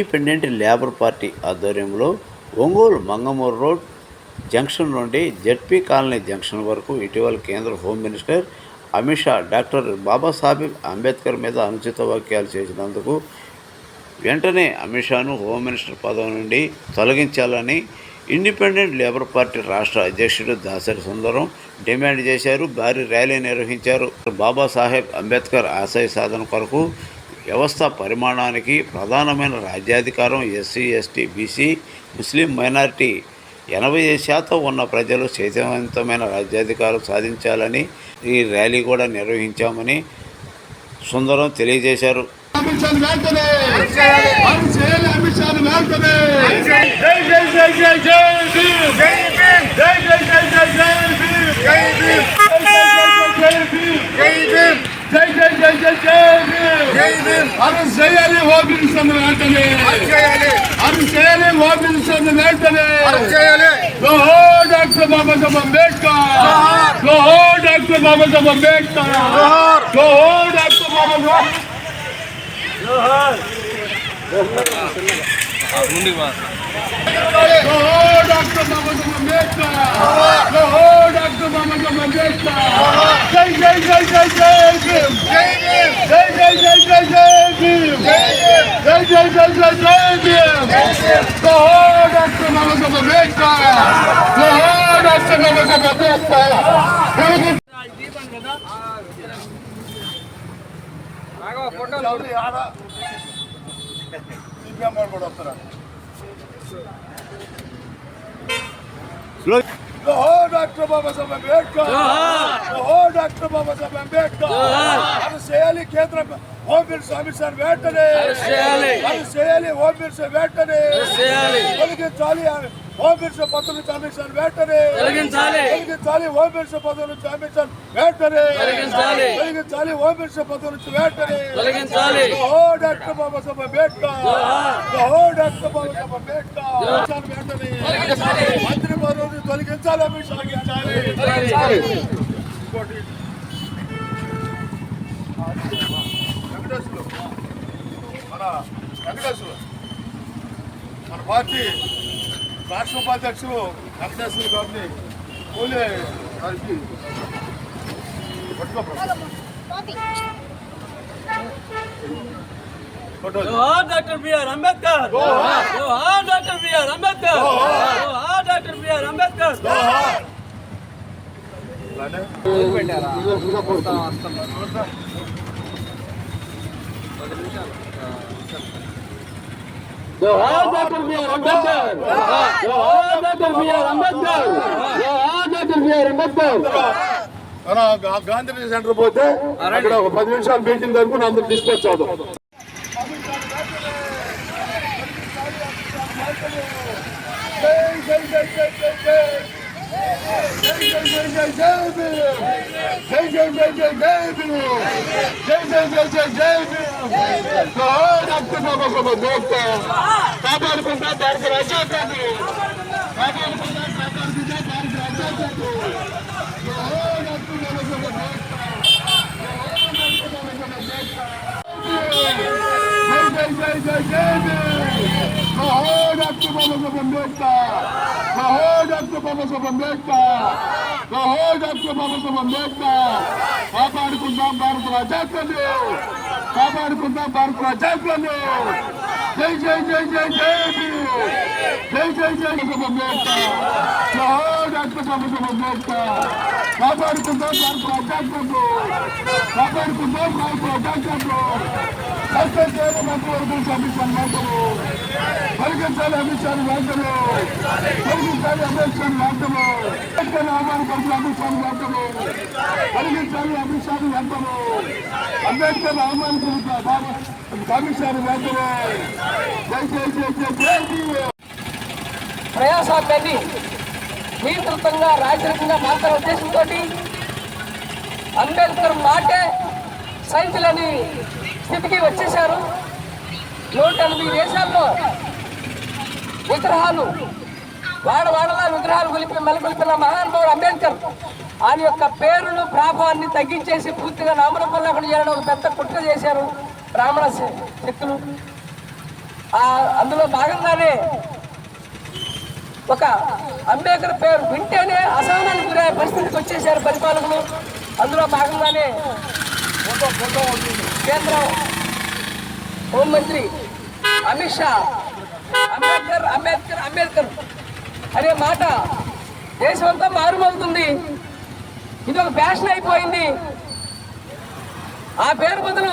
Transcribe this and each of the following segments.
Independent labour party ఆధ్వర్యంలో Ongole Mangamuru road junction నుండి ZP colony junction వరకు ఇటీవల కేంద్ర home minister Amit Shah doctor Babasaheb Ambedkar మీద అనుచిత వ్యాఖ్యలు చేసినందుకు వెంటనే అమిత్ షాను హోమ్ మినిస్టర్ పదవి నుండి తొలగించాలని ఇండిపెండెంట్ లేబర్ పార్టీ రాష్ట్ర అధ్యక్షుడు దాసరి సుందరం డిమాండ్ చేశారు. భారీ ర్యాలీ నిర్వహించారు. బాబాసాహెబ్ అంబేద్కర్ ఆశయ సాధన కొరకు వ్యవస్థ పరిమాణానికి ప్రధానమైన రాజ్యాధికారం ఎస్సీ ఎస్టీ బీసీ ముస్లిం మైనారిటీ ఎనభై శాతం ఉన్న ప్రజలు చైతన్యవంతమైన రాజ్యాధికారం సాధించాలని ఈ ర్యాలీ కూడా నిర్వహించామని సుందరం తెలియజేశారు జై జై జై జై జై జై భీమ్. జై జై జై జై జై భీమ్ జై భీమ్ జై జై భీమ్ జై జై జై జై జై భీమ్ జై భీమ్ అరెస్ట్ చేయాలి హోమ్ మినిస్టర్ వెంటనే అరెస్ట్ చేయాలి హోమ్ మినిస్టర్ వెంటనే చేయాలి జోహో డాక్టర్ అంబేద్కర్ జోహో డాక్టర్ బాబాసాహెబ్ అంబేద్కర్ జోహో డాక్టర్ బాబాసాహెబ్ జోహో డాక్టర్ బాబాసాహెబ్ అంబేద్కర్ జోహో డాక్టర్ బాబాసాహెబ్ అంబేద్కర్ జై జై జై జై జై భీమ్ జై జై జై జై జై భీమ్ జై జై జై జై జై భీమ్ జోహో డాక్టర్ బాబాసాహెబ్ అంబేద్కర్ జోహో డాక్టర్ బాబాసాహెబ్ అంబేద్కర్ జోహో డాక్టర్ బాబాసాహెబ్ అంబేద్కర్ జోహో డాక్టర్ బాబాసాహెబ్ అంబేద్కర్ అది చేయాలి కేంద్ర హోమ్ మినిస్టర్ అమిత్ షా వెంటనే అది చేయాలి హోమ్ మినిస్టర్ వెంటనే తొలగించాలి హోమ్ మినిస్టర్ పదవి నుంచి అమిత్ షా వెంటనే తొలగించాలి హోమ్ మినిస్టర్ పదవి నుంచి అమిత్ షా వెంటనే తొలగించాలి హోమ్ మినిస్టర్ పదవి నుంచి వెంటనే జోహో డాక్టర్ బాబాసాహెబ్ అంబేద్కర్ జోహో డాక్టర్ బాబాసాహెబ్ అంబేద్కర్ షా వెంటనే మంత్రి పదవి తొలగించాలి అమిత్ షా. తొలగించాలి. ఇంకోటి వెంకటేశ్వరు. మన వెంకటేశ్వరు. మన పార్టీ రాష్ట్ర ఉపాధ్యక్షులు వెంకటేశ్వర గారిని కూలే గారికి పట్టుకో ఫోటో జోహార్ డాక్టర్ బిఆర్ అంబేద్కర్. జోహార్. Doctor B R Ambedkar. జోహార్. Doctor B R Ambedkar. అలానే జోహార్ డాక్టర్ బిఆర్ అంబేద్కర్. జోహార్. Doctor B R Ambedkar. జోహార్ doctor B R Ambedkar. Gandhi centre పోతే అక్కడ ఒక పది నిమిషాలు మీటింగ్ జరుపుకుని అందరు డిస్కస్ అవుదాం కాపాడుకుంటా భారత రాజ్యాంగాన్ని కాపాడుకుంటా కాపాడుకుంటా భారత రాజ్యాంగాన్ని కాపాడుకుందాం భారత రాజ్యాంగాన్ని కాపాడుకుందాం భారత రాజ్యాంగాన్ని జై జై జై జై జై భీమ్. జై జై జై అంబేద్కర్ డాక్టర్ బాబాసాహెబ్ అంబేద్కర్ కాపాడుకుందాం భారత రాజ్యాంగంలో కాపాడుకుందాం భారత రాజ్యాంగంలో సస్పెండ్ చేయడం మంత్రి కమిషన్ మంత్రులు తొలగించాలి అమిత్ షా వెంటనే తొలగించాలి అమిత్ షా వెంటనే వెంటనే అవమానపరిచిన అమిత్ షా వెంటనే తొలగించాలి అమిత్ షా వెంటనే అంబేద్కర్ అవమానపరిచిన బాబా కమిషన్ వెంటనే జై జై ప్రయాసాన్ని నియంత్రితంగా రాజకీయంగా మార్చాల ఉద్దేశంతో అంబేద్కర్ మాటే సైన్సులని స్థితికి వచ్చేశారు. నూట ఎనభై దేశాల్లో విగ్రహాలు వాడవాడలా విగ్రహాలు కొలిపి మెలకొలిపిన మహానుభావుడు అంబేద్కర్. ఆయన యొక్క పేరును ప్రాభాన్ని తగ్గించేసి పూర్తిగా నామరూపం లేకుండా చేయడం ఒక పెద్ద కుట్ర చేశారు బ్రాహ్మణ శక్తులు. అందులో భాగంగానే ఒక అంబేద్కర్ పేరు వింటేనే అసహనానికి గురయ్యే పరిస్థితికి వచ్చేసారు పరిపాలకులు. అందులో భాగంగానే కేంద్ర హోంమంత్రి అమిత్ షా అంబేద్కర్ అంబేద్కర్ అంబేద్కర్ అనే మాట దేశమంతా మారుమవుతుంది ఇది ఒక ఫ్యాషన్ అయిపోయింది. ఆ పేరు బదులు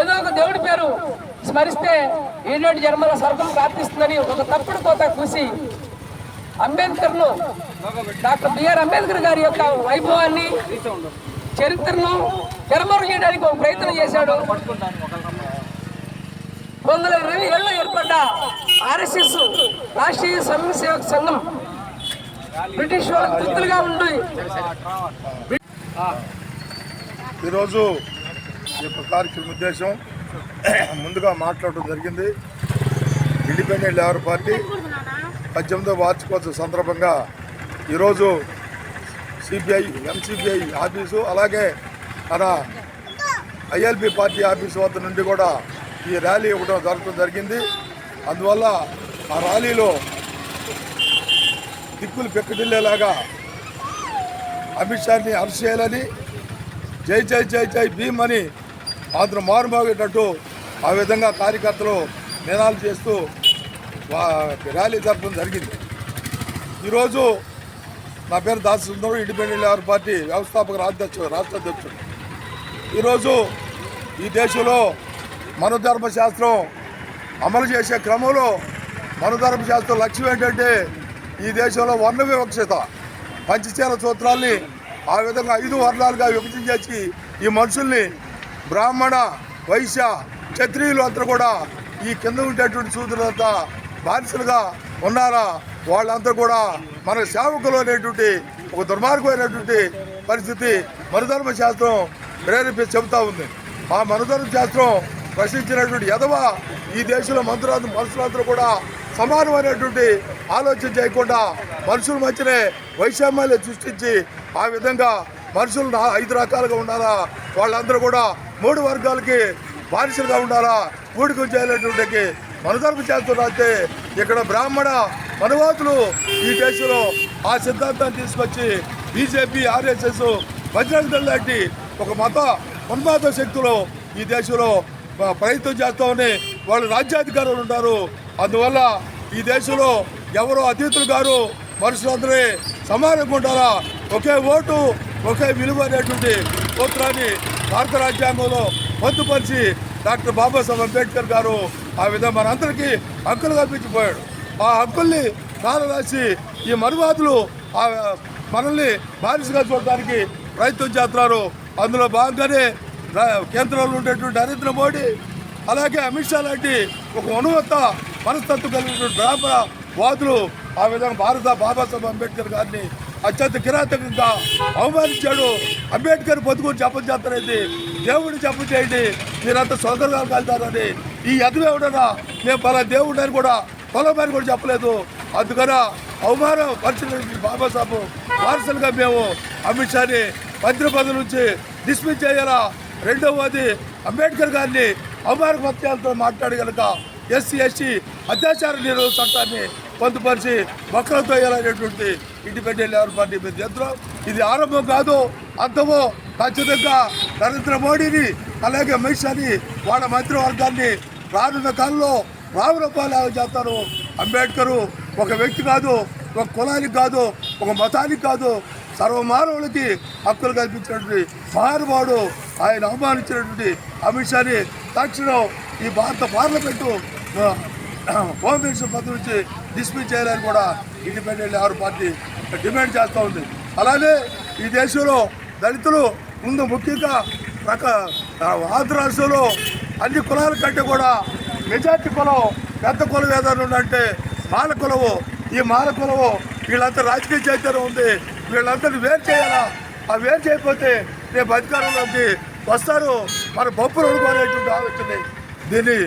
ఏదో ఒక దేవుడి పేరు స్మరిస్తే ఈనాటి జన్మల స్వర్గం ప్రార్థిస్తుందని ఒక తప్పుడు కోత కూసి అంబేద్కర్ను డాక్టర్ బిఆర్ అంబేద్కర్ గారి యొక్క వైభవాన్ని చరిత్రను తెరమరు చేయడానికి ఒక ప్రయత్నం చేశాడు. వందల ఇరవై ఏళ్ళు ఏర్పడ్డ ఆర్ఎస్ఎస్ రాష్ట్రీయ స్వయం సేవక సంఘం బ్రిటిష్ వాళ్ళకి తృప్తులుగా ఉండి ఈరోజు ఈ యొక్క కార్యక్రమం ఉద్దేశం ముందుగా మాట్లాడటం జరిగింది. ఇండిపెండెంట్ లేబర్ పార్టీ పద్దెనిమిదో వార్షికోత్సవ సందర్భంగా ఈరోజు సిపిఐ ఎంసీబీఐ ఆఫీసు అలాగే మన ఐఎల్పి పార్టీ ఆఫీసు వద్ద నుండి కూడా ఈ ర్యాలీ ఇవ్వడం జరగడం జరిగింది. అందువల్ల ఆ ర్యాలీలో దిక్కులు పెక్కటిల్లేలాగా అమిత్ షాని అరెస్ట్ చేయాలని జై జై జై జై భీమ్ అని మాత్రం మారుమోగేటట్టు ఆ విధంగా కార్యకర్తలు నినాలు చేస్తూ ర్యాలీ జరపడం జరిగింది. ఈరోజు నా పేరు Das Sundaram independent labour party వ్యవస్థాపక అధ్యక్షుడు రాష్ట్ర అధ్యక్షుడు. ఈరోజు ఈ దేశంలో మనోధర్మ శాస్త్రం అమలు చేసే క్రమంలో మనోధర్మ శాస్త్రం లక్ష్యం ఏంటంటే ఈ దేశంలో వర్ణ వివక్షత పంచశీల సూత్రాల్ని ఆ విధంగా ఐదు వర్ణాలుగా విభజించేసి ఈ మనుషుల్ని బ్రాహ్మణ వైశ్య క్షత్రియులు అంతా కూడా ఈ కింద ఉండేటువంటి సూత్రులంతా బానిసలుగా ఉన్నారా? వాళ్ళంతా కూడా మన సేవకులు అనేటువంటి ఒక దుర్మార్గమైనటువంటి పరిస్థితి మనుధర్మ శాస్త్రం ప్రేరేపి చెబుతా ఉంది. ఆ మనుధర్మ శాస్త్రం ప్రశ్నించినటువంటి యదవ ఈ దేశంలో మంత్రులందరూ మనుషులందరూ కూడా సమానమైనటువంటి ఆలోచన చేయకుండా మనుషుల మధ్యనే వైషమ్యాలు సృష్టించి ఆ విధంగా మనుషులు ఐదు రకాలుగా ఉండాలా? వాళ్ళందరూ కూడా మూడు వర్గాలకి బానిసలుగా ఉండాలా? ఊడికం చేయలేటువంటి మనధర్మ శాస్త్రం రాస్తే ఇక్కడ బ్రాహ్మణ మనవాదులు ఈ దేశంలో ఆ సిద్ధాంతాన్ని తీసుకొచ్చి బీజేపీ ఆర్ఎస్ఎస్ బజరంగ దళ లాంటి ఒక మత ఉన్మాద శక్తులు ఈ దేశంలో ప్రయత్నం చేస్తామని వాళ్ళు రాజ్యాధికారులు ఉంటారు అందువల్ల ఈ దేశంలో ఎవరో అతిథులు గారు మనుషులందరూ సమానంగా ఉండాలా? ఒకే ఓటు ఒకే విలువ అనేటువంటి సూత్రాన్ని భారత రాజ్యాంగంలో పొందుపరిచి డాక్టర్ బాబాసాహెబ్ అంబేద్కర్ గారు ఆ విధంగా మనందరికీ హక్కులు కల్పించిపోయాడు. ఆ హక్కుల్ని రాసి ఈ మనువాదులు ఆ మనల్ని బానిసగా చూడడానికి ప్రయత్నం చేస్తున్నారు. అందులో భాగంగానే కేంద్రంలో ఉండేటువంటి నరేంద్ర మోడీ అలాగే అమిత్ షా లాంటి ఒక అనువత్త మనస్తత్వం కలిగినటువంటి బ్రాహ్మణ వాదులు ఆ విధంగా భారత బాబాసాహెబ్ అంబేద్కర్ గారిని అత్యంత కిరాతకంగా అవమానించాడు. అంబేద్కర్ బతుకుని జపం చేస్తారేంటి దేవుడిని జపం చేయండి. మీరంతా సోదరుగా కలుతారని ఈ ఎదురెవడన్నా మేము పలా దేవుడు అని కూడా పొలమని కూడా చెప్పలేదు. అందుకన అవమానం పరిచిన బాబాసాబు వారసులుగా మేము అమిత్ షాని మంత్రి పదవి నుంచి డిస్మిస్ చేయాలా? రెండవది అంబేద్కర్ గారిని అవమాన పత్యాలతో మాట్లాడి కనుక ఎస్సీ ఎస్టీ అత్యాచార నిరోధ చట్టాన్ని పొందుపరిచి మొక్కలతో వేయాలనేటువంటి ఇండిపెండెంట్ లేబర్ పార్టీ మీద చేస్తున్నాం. ఇది ఆరంభం కాదు అంతమో ఖచ్చితంగా నరేంద్ర మోడీని అలాగే అమిత్ షాని వాళ్ళ మంత్రివర్గాన్ని రానున్న కాలంలో రామరూపాలు చేస్తారు? అంబేద్కరు ఒక వ్యక్తి కాదు ఒక కులానికి కాదు ఒక మతానికి కాదు సర్వమానవులకి హక్కులు కల్పించినటువంటి మహానుభావుడు ఆయన అవమానించినటువంటి అమిత్ షాని. తక్షణం ఈ భారత పార్లమెంటు హోమ్ మినిస్టర్ పదవి నుంచి డిస్మిస్ చేయాలని కూడా ఇండిపెండెంట్ ఆరు పార్టీ డిమాండ్ చేస్తూ ఉంది. అలానే ఈ దేశంలో దళితులు ముందు ముఖ్యంగా రక ఆంధ్ర రాష్ట్రంలో అన్ని కులాల కంటే కూడా మెజార్టీ కులం పెద్ద కులం ఏదైనా ఉందంటే మాల కులము. ఈ మాల కులము వీళ్ళంతా రాజకీయ చైతన్యం ఉంది. వీళ్ళందరినీ వేరు చేయాలా? ఆ వేరు చేయకపోతే రేపు అధికారంలోకి వస్తారు. మన బొప్పులు అనుకోనేటువంటి ఆలోచన. దీన్ని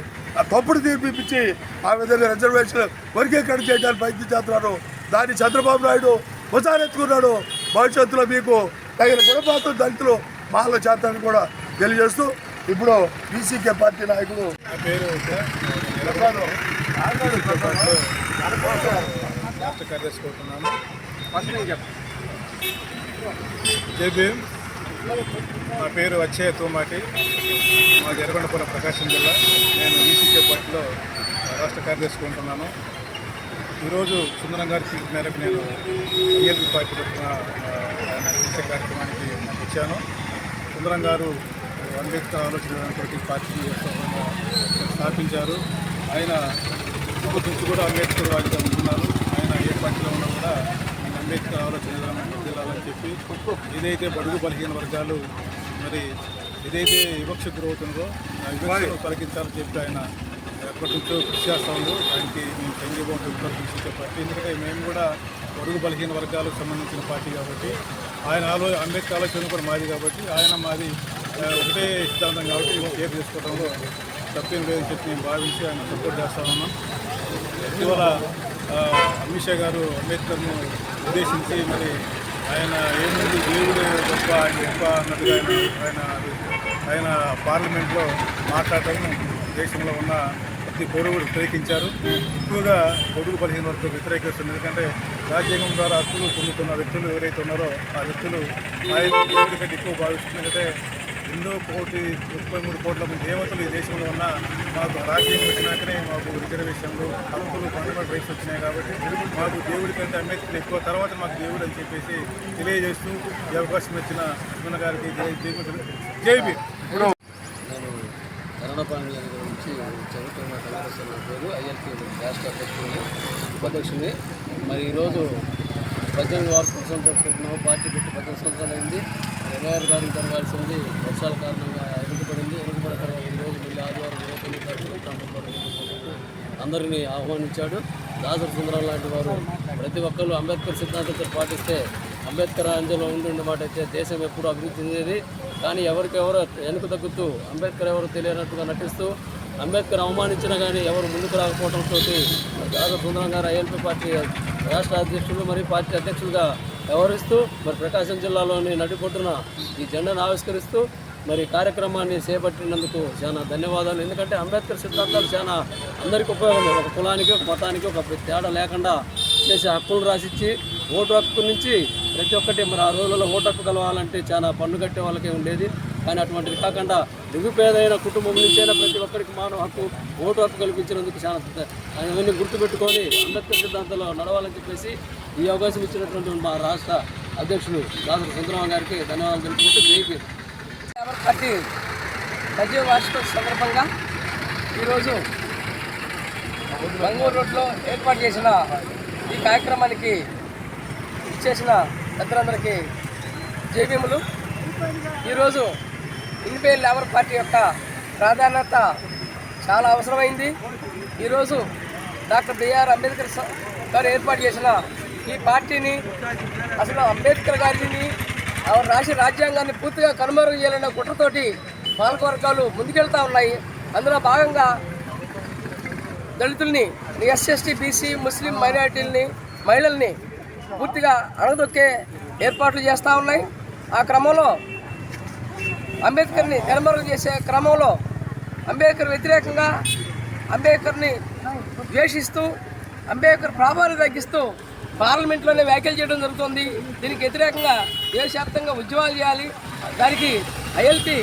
తప్పుడు తీర్పిచ్చి ఆ విధంగా రిజర్వేషన్ వర్గీకరణ చేయడానికి ప్రయత్నం చేస్తున్నారు. దాన్ని చంద్రబాబు నాయుడు ఉచారెత్తుకున్నాడు భవిష్యత్తులో మీకు తగిన గుణపాత్ర దళితులు మాలో చేస్తారని కూడా తెలియజేస్తూ ఇప్పుడు బీసీకే పార్టీ నాయకుడు నా పేరు వచ్చే నా పేరు వచ్చే తోమాటి. మా ఎర్రగొండపురం ప్రకాశం జిల్లా. నేను పార్టీలో రాష్ట్ర కార్యదర్శి కొంటున్నాను. ఈరోజు సుందరం గారి పిలుపు మేరకు నేను ఐఎల్పి పార్టీ తరఫున శిక్ష కార్యక్రమానికి వచ్చాను. సుందరం గారు అంబేద్కర్ ఆలోచనతోటి పార్టీని స్థాపించారు. ఆయన నుంచి కూడా అంబేద్కర్ వారిగా ఉంటున్నారు ఆయన ఏ పార్టీలో ఉన్నా కూడా ఆయన అంబేద్కర్ ఆలోచన విధానం వర్ధిల్లాలని చెప్పి ఏదైతే బడుగు బలహీన వర్గాలు మరి ఏదైతే వివక్ష గురవుతుందో ఆ వివక్షను తొలగించాలని చెప్పి ఆయన ఎప్పటి నుంచో కృషి చేస్తా ఉందో దానికి మేము సంఘీభావం కృషి పార్టీ ఎందుకంటే మేము కూడా పొరుగు బలహీన వర్గాలకు సంబంధించిన పార్టీ కాబట్టి ఆయన ఆలో అంబేద్కర్ ఆలోచన కూడా మాది కాబట్టి ఆయన మాది ఒకటే సిద్ధాంతం కాబట్టి కేర్ చేసుకోవడంలో తప్పేం లేదని చెప్పి మేము భావించి ఆయన సపోర్ట్ చేస్తా ఉన్నాం ఇటీవల అమిత్ షా గారు అంబేద్కర్ను ఉద్దేశించి మరి ఆయన ఏముంది దేవుడు గొప్ప ఆయన గొప్ప అన్నట్టుగా ఆయన ఆయన పార్లమెంట్లో మాట్లాడటం దేశంలో ఉన్న ప్రతి పౌరుడు వ్యతిరేకించారు. ఎక్కువగా పౌరులు పదిహేను వరకు వ్యతిరేకిస్తుంది ఎందుకంటే రాజ్యాంగం ద్వారా హక్కులు పొందుతున్న వ్యక్తులు ఎవరైతే ఉన్నారో ఆ వ్యక్తులు ఆయన కంటే ఎక్కువ భావిస్తుంది ఎందుకంటే ఎన్నో కోటి ముప్పై మూడు కోట్ల మంది దేవతలు ఈ దేశంలో ఉన్న మాకు రాజ్యాంగం వచ్చినాకనే మాకు రిజర్వేషన్లు హక్కులు ఫండమెంటల్ రైట్స్ వచ్చినాయి కాబట్టి మాకు దేవుడి కంటే అంబేద్కర్ ఎక్కువ. తర్వాత మాకు దేవుడు అని చెప్పేసి తెలియజేస్తూ ఈ అవకాశం ఇచ్చిన సుమన్ గారికి జై జై జై కన్నడపాణి గారి గురించి చదువుతున్న కళాశాల పేరు. ఐఎల్పీ రాష్ట్ర అధ్యక్షుడిని ఉపాధ్యక్షుడిని. మరి ఈరోజు పద్దెనిమిది వార్షికోత్సవం జరుపుకుంటున్నాము పార్టీ పెట్టి పద్దెనిమిది సంవత్సరాలు అయింది. ఇరవై ఆరు తారీఖు జరగాల్సింది వర్షాల కారణంగా ఎరుగుపడింది ఎరుగుపడిన తర్వాత ఈరోజు మళ్ళీ ఆదివారం ఇరవై తొమ్మిది తారీఖు అందరినీ ఆహ్వానించాడు. దాసరి సుందరం లాంటి వారు ప్రతి ఒక్కరు అంబేద్కర్ సిద్ధాంతంతో పాటిస్తే అంబేద్కర్ అంజలో ఉండి మాట అయితే దేశం ఎప్పుడు అభివృద్ధి చెందేది. కానీ ఎవరికెవరో వెనుక తగ్గుతూ అంబేద్కర్ ఎవరు తెలియనట్టుగా నటిస్తూ అంబేద్కర్ అవమానించినా కానీ ఎవరు ముందుకు రాకపోవడంతో దాసరి సుందరం గారు ఐఎల్పీ పార్టీ రాష్ట్ర అధ్యక్షులు మరియు పార్టీ అధ్యక్షులుగా వ్యవహరిస్తూ మరి ప్రకాశం జిల్లాలోని నడిపొట్టున ఈ జెండాను ఆవిష్కరిస్తూ మరి కార్యక్రమాన్ని చేపట్టినందుకు చాలా ధన్యవాదాలు. ఎందుకంటే అంబేద్కర్ సిద్ధాంతాలు చాలా అందరికీ ఉపయోగం ఒక కులానికి ఒక మతానికి ఒక తేడా లేకుండా చేసే హక్కులు రాసిచ్చి ఓటు హక్కు నుంచి ప్రతి ఒక్కటి మరి ఆ రోజుల్లో ఓటు హక్కు కలవాలంటే చాలా పన్ను కట్టే వాళ్ళకే ఉండేది. కానీ అటువంటిది కాకుండా నిరుపేదైన కుటుంబం నుంచైనా ప్రతి ఒక్కరికి మానవ హక్కు ఓటు హక్కు కల్పించినందుకు చాలా అవన్నీ గుర్తుపెట్టుకొని అంబేద్కర్ సిద్ధాంతంలో నడవాలని చెప్పేసి ఈ అవకాశం ఇచ్చినటువంటి మా రాష్ట్ర అధ్యక్షులు దాసరి సుందరరావు గారికి ధన్యవాదాలు తెలుపుకుంటూ జైపీ పార్టీ పదివ వార్షికోత్సవ సందర్భంగా ఈరోజు బంగూరు రోడ్లో ఏర్పాటు చేసిన ఈ కార్యక్రమానికి ఇచ్చేసిన పెద్దలందరికీ జేబీములు ఈరోజు ఇండిపెండెంట్ లేబర్ పార్టీ యొక్క ప్రాధాన్యత చాలా అవసరమైంది. ఈరోజు డాక్టర్ బిఆర్ అంబేద్కర్ గారు ఏర్పాటు చేసిన ఈ పార్టీని అసలు అంబేద్కర్ గారిని ఆవిడ రాసిన రాజ్యాంగాన్ని పూర్తిగా కనుమరుగు చేయాలన్న కుట్రతోటి పాలకవర్గాలు ముందుకెళ్తూ ఉన్నాయి. అందులో భాగంగా దళితుల్ని ఎస్ఎస్టీ బీసీ ముస్లిం మైనారిటీలని మహిళల్ని పూర్తిగా అణగదొక్కే ఏర్పాట్లు చేస్తూ ఉన్నాయి. ఆ క్రమంలో అంబేద్కర్ని కనుమరుగు చేసే క్రమంలో అంబేద్కర్ వ్యతిరేకంగా అంబేద్కర్ని ద్వేషిస్తూ అంబేద్కర్ ప్రాభాలు తగ్గిస్తూ పార్లమెంట్లోనే వ్యాఖ్యలు చేయడం జరుగుతుంది. దీనికి వ్యతిరేకంగా దేశవ్యాప్తంగా ఉద్యమాలు చేయాలి. దానికి ఐఎల్పి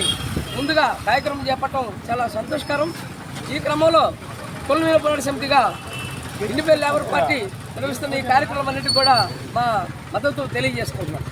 ముందుగా కార్యక్రమం చేపట్టడం చాలా సంతోషకరం. ఈ క్రమంలో కొల్లు పోరాట సమితిగా ఇండిపెండెంట్ లేబర్ పార్టీ నిర్వహిస్తున్న ఈ కార్యక్రమం అన్నిటి కూడా మా మద్దతు తెలియజేసుకుంటున్నాం.